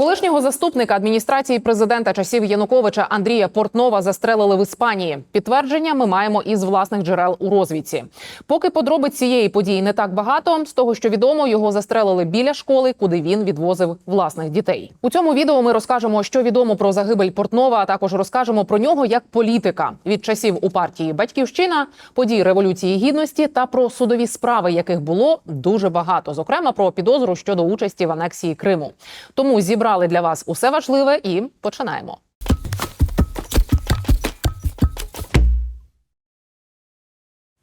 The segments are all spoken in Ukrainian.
Колишнього заступника адміністрації президента часів Януковича Андрія Портнова застрелили в Іспанії. Підтвердження ми маємо із власних джерел у розвідці. Поки подробиць цієї події не так багато. З того, що відомо, його застрелили біля школи, куди він відвозив власних дітей. У цьому відео ми розкажемо, що відомо про загибель Портнова, а також розкажемо про нього як політика від часів у партії Батьківщина, подій революції гідності та про судові справи, яких було дуже багато, зокрема про підозру щодо участі в анексії Криму. Тому зібрали для вас усе важливе і починаємо.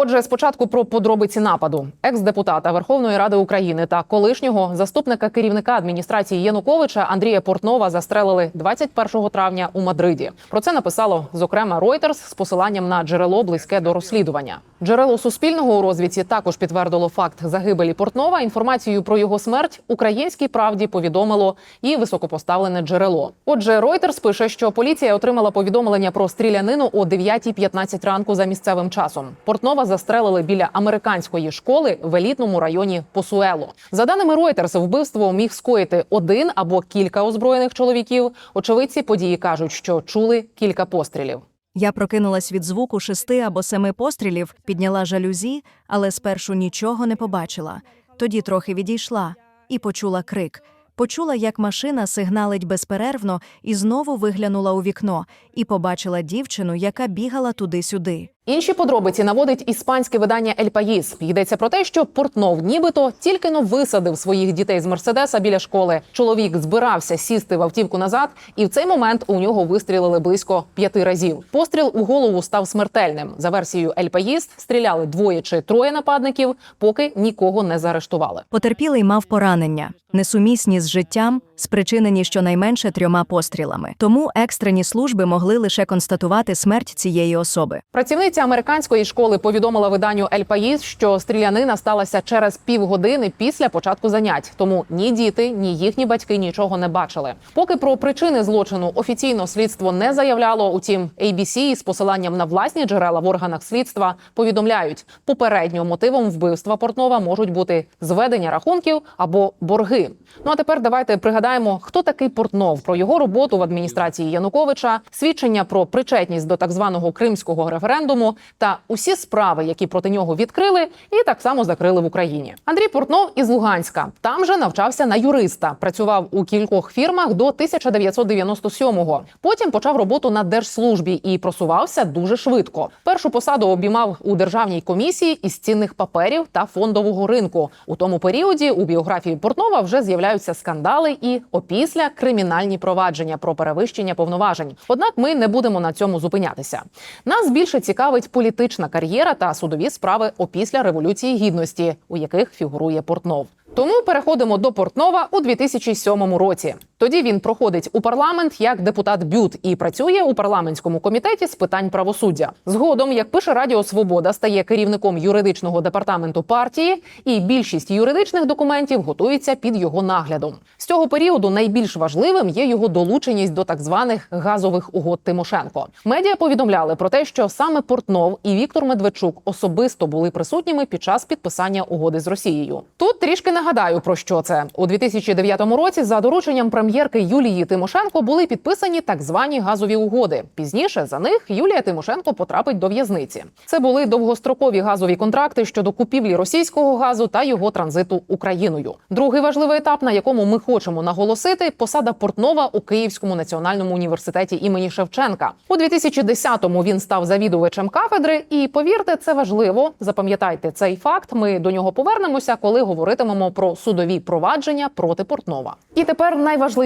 Отже, спочатку про подробиці нападу. Екс-депутата Верховної Ради України та колишнього заступника керівника адміністрації Януковича Андрія Портнова застрелили 21 травня у Мадриді. Про це написало зокрема Reuters з посиланням на джерело близьке до розслідування. Джерело суспільного у розвідці також підтвердило факт загибелі Портнова. Інформацію про його смерть українській правді повідомило і високопоставлене джерело. Отже, Reuters пише, що поліція отримала повідомлення про стрілянину о 9.15 ранку за місцевим часом. Портнова застрелили біля американської школи в елітному районі Посуело. За даними Reuters, вбивство міг скоїти один або кілька озброєних чоловіків. Очевидці події кажуть, що чули кілька пострілів. Я прокинулась від звуку шести або семи пострілів, підняла жалюзі, але спершу нічого не побачила. Тоді трохи відійшла і почула крик. Почула, як машина сигналить безперервно, і знову виглянула у вікно і побачила дівчину, яка бігала туди-сюди. Інші подробиці наводить іспанське видання «Ель Паїс». Йдеться про те, що Портнов нібито тільки но висадив своїх дітей з мерседеса біля школи. Чоловік збирався сісти в автівку назад, і в цей момент у нього вистрілили близько п'яти разів. Постріл у голову став смертельним. За версією «Ель Паїс» стріляли двоє чи троє нападників, поки нікого не заарештували. Потерпілий мав поранення, несумісні з життям, спричинені щонайменше трьома пострілами. Тому екстрені служби могли лише констатувати смерть цієї особи. Працівниця американської школи повідомила виданню «Ель Паїс», що стрілянина сталася через півгодини після початку занять. Тому ні діти, ні їхні батьки нічого не бачили. Поки про причини злочину офіційно слідство не заявляло. Утім, ABC з посиланням на власні джерела в органах слідства повідомляють, попередньо мотивом вбивства Портнова можуть бути зведення рахунків або борги. Ну а тепер давайте пригадаємо, хто такий Портнов, про його роботу в адміністрації Януковича, свідчення про причетність до так званого кримського референдуму та усі справи, які проти нього відкрили, і так само закрили в Україні. Андрій Портнов із Луганська там же навчався на юриста, працював у кількох фірмах до 1997-го. Потім почав роботу на держслужбі і просувався дуже швидко. Першу посаду обіймав у державній комісії із цінних паперів та фондового ринку. У тому періоді у біографії Портнова вже з'являються скандали і опісля кримінальні провадження про перевищення повноважень. Однак ми не будемо на цьому зупинятися. Нас більше цікавить політична кар'єра та судові справи опісля революції гідності, у яких фігурує Портнов. Тому переходимо до Портнова у 2007 році. Тоді він проходить у парламент як депутат Бют і працює у парламентському комітеті з питань правосуддя. Згодом, як пише Радіо Свобода, стає керівником юридичного департаменту партії, і більшість юридичних документів готується під його наглядом. З цього періоду найбільш важливим є його долученість до так званих газових угод Тимошенко. Медіа повідомляли про те, що саме Портнов і Віктор Медведчук особисто були присутніми під час підписання угоди з Росією. Тут трішки нагадаю про що це у 2009 році. За дорученням прем'єрки Юлії Тимошенко були підписані так звані газові угоди. Пізніше за них Юлія Тимошенко потрапить до в'язниці. Це були довгострокові газові контракти щодо купівлі російського газу та його транзиту Україною. Другий важливий етап, на якому ми хочемо наголосити, посада Портнова у Київському національному університеті імені Шевченка. У 2010-му він став завідувачем кафедри, і повірте, це важливо. Запам'ятайте цей факт. Ми до нього повернемося, коли говоритимемо про судові провадження проти Портнова. І тепер найважливіше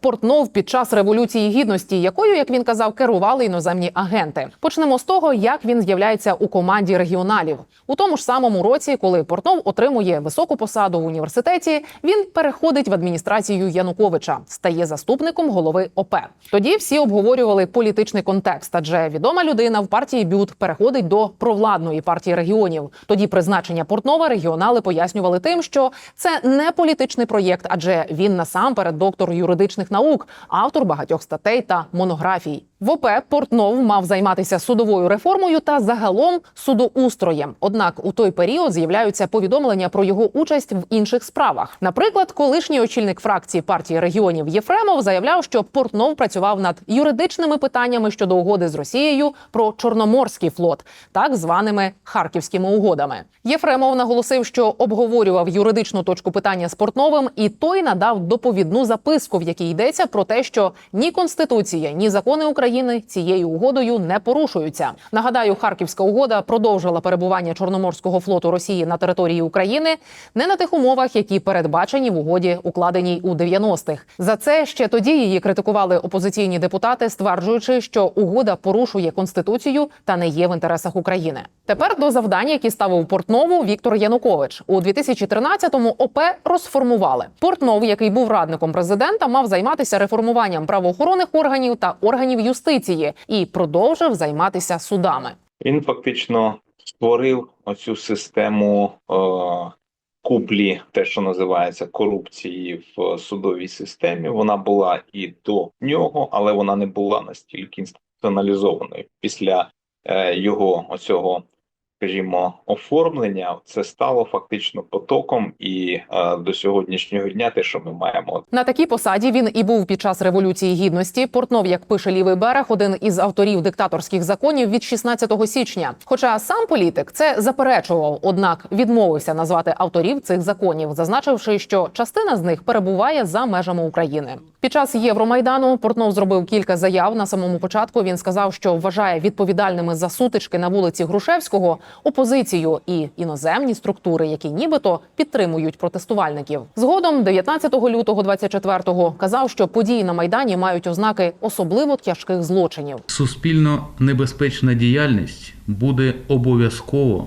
Портнов під час революції гідності, якою, як він казав, керували іноземні агенти. Почнемо з того, як він з'являється у команді регіоналів у тому ж самому році, коли Портнов отримує високу посаду в університеті. Він переходить в адміністрацію Януковича, стає заступником голови ОП. Тоді всі обговорювали політичний контекст, адже відома людина в партії Бют переходить до провладної партії регіонів. Тоді призначення Портнова регіонали пояснювали тим, що це не політичний проєкт, адже він насамперед доктор юридичних наук, автор багатьох статей та монографій. В ОП Портнов мав займатися судовою реформою та загалом судоустроєм. Однак у той період з'являються повідомлення про його участь в інших справах. Наприклад, колишній очільник фракції партії регіонів Єфремов заявляв, що Портнов працював над юридичними питаннями щодо угоди з Росією про Чорноморський флот, так званими харківськими угодами. Єфремов наголосив, що обговорював юридичну точку питання з Портновим, і той надав доповідну записку, в якій йдеться про те, що ні конституція, ні закони України цією угодою не порушуються. Нагадаю, Харківська угода продовжила перебування Чорноморського флоту Росії на території України не на тих умовах, які передбачені в угоді, укладеній у 90-х. За це ще тоді її критикували опозиційні депутати, стверджуючи, що угода порушує конституцію та не є в інтересах України. Тепер до завдання, які ставив Портнову Віктор Янукович у 2013-му ОП розформували. Портнов, який був радником президента, мав займатися реформуванням правоохоронних органів та органів юстиції і продовжив займатися судами. Він фактично створив оцю систему е, куплі, те, що називається корупції в судовій системі. Вона була і до нього, але вона не була настільки інституціоналізованою. Після е, його оцього, скажімо, оформлення це стало фактично потоком, і е, до сьогоднішнього дня те, що ми маємо На такій посаді він і був під час революції гідності. Портнов, як пише лівий берег, один із авторів диктаторських законів від 16 січня. Хоча сам політик це заперечував, однак відмовився назвати авторів цих законів, зазначивши, що частина з них перебуває за межами України. Під час Євромайдану Портнов зробив кілька заяв. На самому початку він сказав, що вважає відповідальними за сутички на вулиці Грушевського опозицію і іноземні структури, які нібито підтримують протестувальників. Згодом, 19 лютого 24-го, казав, що події на майдані мають ознаки особливо тяжких злочинів. Суспільно небезпечна діяльність буде обов'язково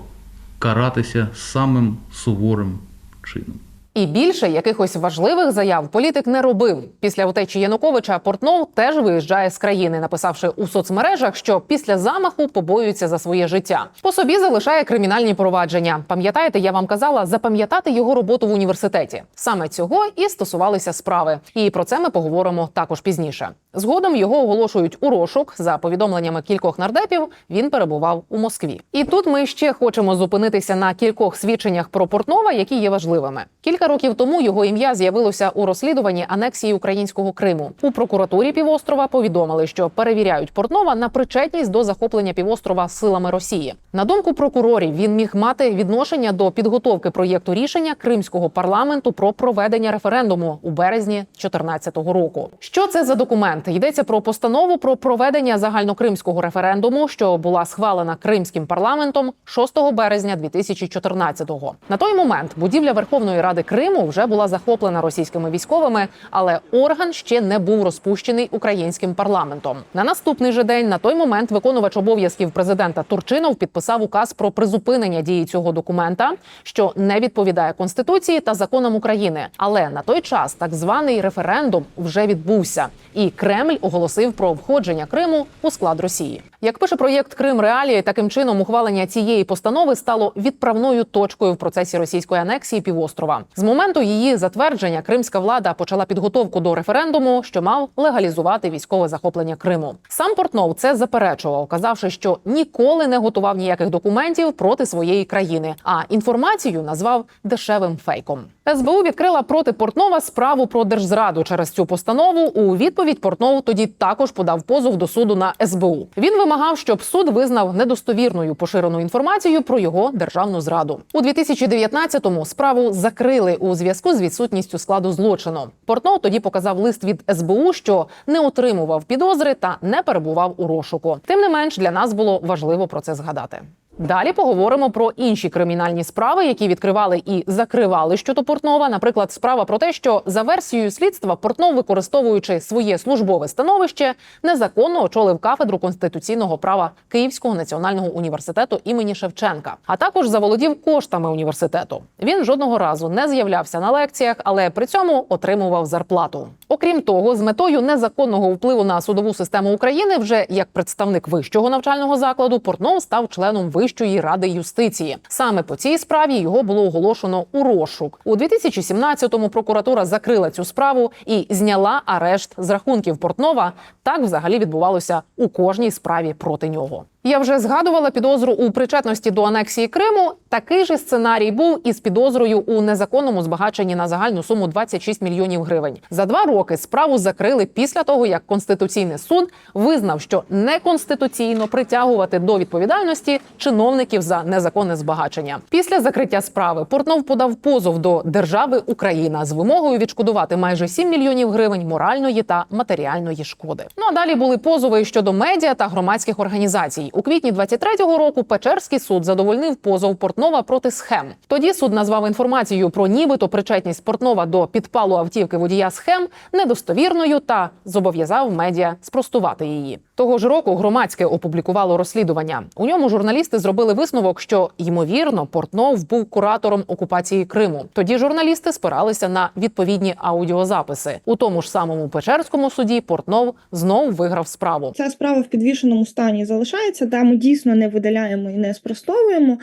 каратися самим суворим чином. І більше якихось важливих заяв політик не робив. Після втечі Януковича Портнов теж виїжджає з країни, написавши у соцмережах, що після замаху побоюється за своє життя. По собі залишає кримінальні провадження. Пам'ятаєте, я вам казала запам'ятати його роботу в університеті. Саме цього і стосувалися справи. І про це ми поговоримо також пізніше. Згодом його оголошують у розшук. За повідомленнями кількох нардепів, він перебував у Москві. І тут ми ще хочемо зупинитися на кількох свідченнях про Портнова, які є важливими. Кілька років тому його ім'я з'явилося у розслідуванні анексії українського Криму. У прокуратурі півострова повідомили, що перевіряють Портнова на причетність до захоплення півострова силами Росії. На думку прокурорів, він міг мати відношення до підготовки проєкту рішення кримського парламенту про проведення референдуму у березні 2014 року. Що це за документ? Йдеться про постанову про проведення загальнокримського референдуму, що була схвалена кримським парламентом 6 березня 2014-го. На той момент будівля Верховної Ради Криму вже була захоплена російськими військовими, але орган ще не був розпущений українським парламентом. На наступний же день, на той момент, виконувач обов'язків президента Турчинов підписав указ про призупинення дії цього документа, що не відповідає конституції та законам України. Але на той час так званий референдум вже відбувся, і Кремль оголосив про входження Криму у склад Росії. Як пише проєкт Крим Реалії, таким чином ухвалення цієї постанови стало відправною точкою в процесі російської анексії півострова. З моменту її затвердження кримська влада почала підготовку до референдуму, що мав легалізувати військове захоплення Криму. Сам Портнов це заперечував, казавши, що ніколи не готував ніяких документів проти своєї країни, а інформацію назвав дешевим фейком. СБУ відкрила проти Портнова справу про держзраду через цю постанову. У відповідь Портнов тоді також подав позов до суду на СБУ. Він вимагав, щоб суд визнав недостовірною поширену інформацію про його державну зраду. У 2019-му справу закрили у зв'язку з відсутністю складу злочину. Портнов тоді показав лист від СБУ, що не отримував підозри та не перебував у розшуку. Тим не менш, для нас було важливо про це згадати. Далі поговоримо про інші кримінальні справи, які відкривали і закривали щодо Портнова. Наприклад, справа про те, що за версією слідства Портнов, використовуючи своє службове становище, незаконно очолив кафедру конституційного права Київського національного університету імені Шевченка, а також заволодів коштами університету. Він жодного разу не з'являвся на лекціях, але при цьому отримував зарплату. Окрім того, з метою незаконного впливу на судову систему України, вже як представник вищого навчального закладу, Портнов став членом Вищої ради юстиції. Саме по цій справі його було оголошено у розшук. У 2017-му прокуратура закрила цю справу і зняла арешт з рахунків Портнова. Так взагалі відбувалося у кожній справі проти нього. Я вже згадувала підозру у причетності до анексії Криму. Такий же сценарій був із підозрою у незаконному збагаченні на загальну суму 26 мільйонів гривень. За два роки справу закрили після того, як конституційний суд визнав, що неконституційно притягувати до відповідальності чиновників за незаконне збагачення. Після закриття справи Портнов подав позов до держави Україна з вимогою відшкодувати майже 7 мільйонів гривень моральної та матеріальної шкоди. Ну а далі були позови щодо медіа та громадських організацій. У квітні 23-го року Печерський суд задовольнив позов Портнова проти схем. Тоді суд назвав інформацію про нібито причетність Портнова до підпалу автівки водія схем недостовірною та зобов'язав медіа спростувати її. Того ж року громадське опублікувало розслідування. У ньому журналісти зробили висновок, що ймовірно Портнов був куратором окупації Криму. Тоді журналісти спиралися на відповідні аудіозаписи. У тому ж самому Печерському суді Портнов знов виграв справу. Ця справа в підвішеному стані залишається, та ми дійсно не видаляємо і не спростовуємо.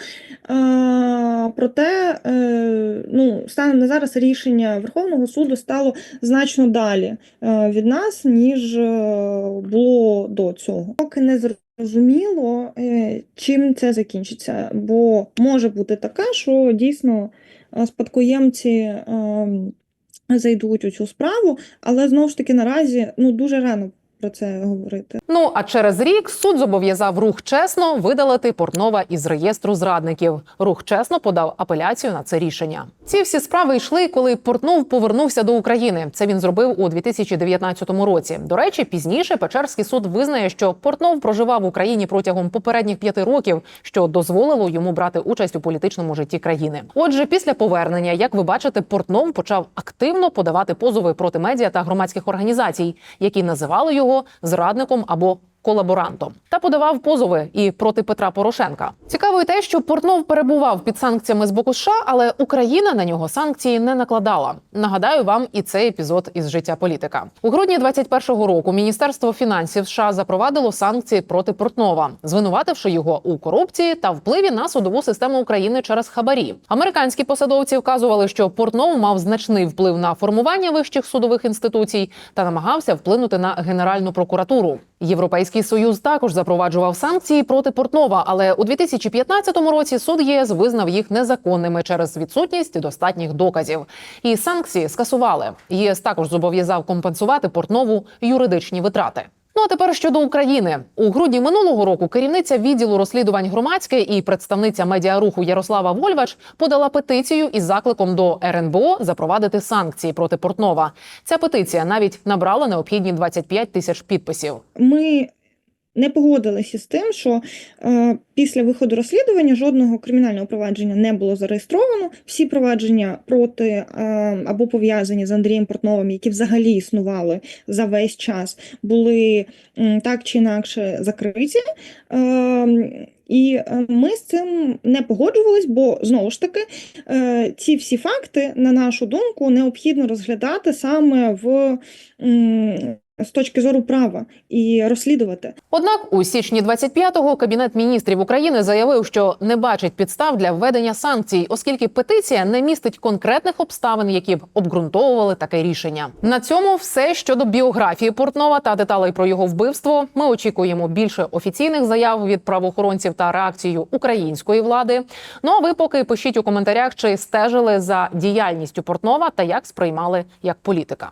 А, проте, е, ну, станом на зараз рішення Верховного суду стало значно далі е, від нас, ніж е, було до цього. Поки не зрозуміло, е, чим це закінчиться, бо може бути таке, що дійсно е, спадкоємці. е, Зайдуть у цю справу, але знову ж таки наразі ну дуже рано про це говорити. Ну а через рік суд зобов'язав рух чесно видалити Портнова із реєстру зрадників. Рух чесно подав апеляцію на це рішення. Ці всі справи йшли, коли Портнов повернувся до України. Це він зробив у 2019 році. До речі, пізніше Печерський суд визнає, що Портнов проживав в Україні протягом попередніх п'яти років, що дозволило йому брати участь у політичному житті країни. Отже, після повернення, як ви бачите, Портнов почав активно подавати позови проти медіа та громадських організацій, які називали його зрадником або колаборантом та подавав позови і проти Петра Порошенка. Цікаво й те, що Портнов перебував під санкціями з боку США, але Україна на нього санкції не накладала. Нагадаю вам і цей епізод із життя політика. У грудні 21-го року Міністерство фінансів США запровадило санкції проти Портнова, звинувативши його у корупції та впливі на судову систему України через хабарі. Американські посадовці вказували, що Портнов мав значний вплив на формування вищих судових інституцій та намагався вплинути на Генеральну прокуратуру. Європейський союз також запроваджував санкції проти Портнова, але у 2015 році суд ЄС визнав їх незаконними через відсутність достатніх доказів. І санкції скасували. ЄС також зобов'язав компенсувати Портнову юридичні витрати. Ну а тепер щодо України у грудні минулого року керівниця відділу розслідувань громадське і представниця медіаруху Ярослава Вольвач подала петицію із закликом до РНБО запровадити санкції проти Портнова. Ця петиція навіть набрала необхідні 25 тисяч підписів. Ми не погодилися з тим, що е, після виходу розслідування жодного кримінального провадження не було зареєстровано. Всі провадження проти е, або пов'язані з Андрієм Портновим, які взагалі існували за весь час, були м, так чи інакше закриті. Е, і е, ми з цим не погоджувались, бо знову ж таки е, ці всі факти, на нашу думку, необхідно розглядати саме в з точки зору права і розслідувати. Однак у січні 25-го кабінет міністрів України заявив, що не бачить підстав для введення санкцій, оскільки петиція не містить конкретних обставин, які б обґрунтовували таке рішення. На цьому все щодо біографії Портнова та деталей про його вбивство. Ми очікуємо більше офіційних заяв від правоохоронців та реакцію української влади. Ну а ви поки пишіть у коментарях, чи стежили за діяльністю Портнова та як сприймали як політика.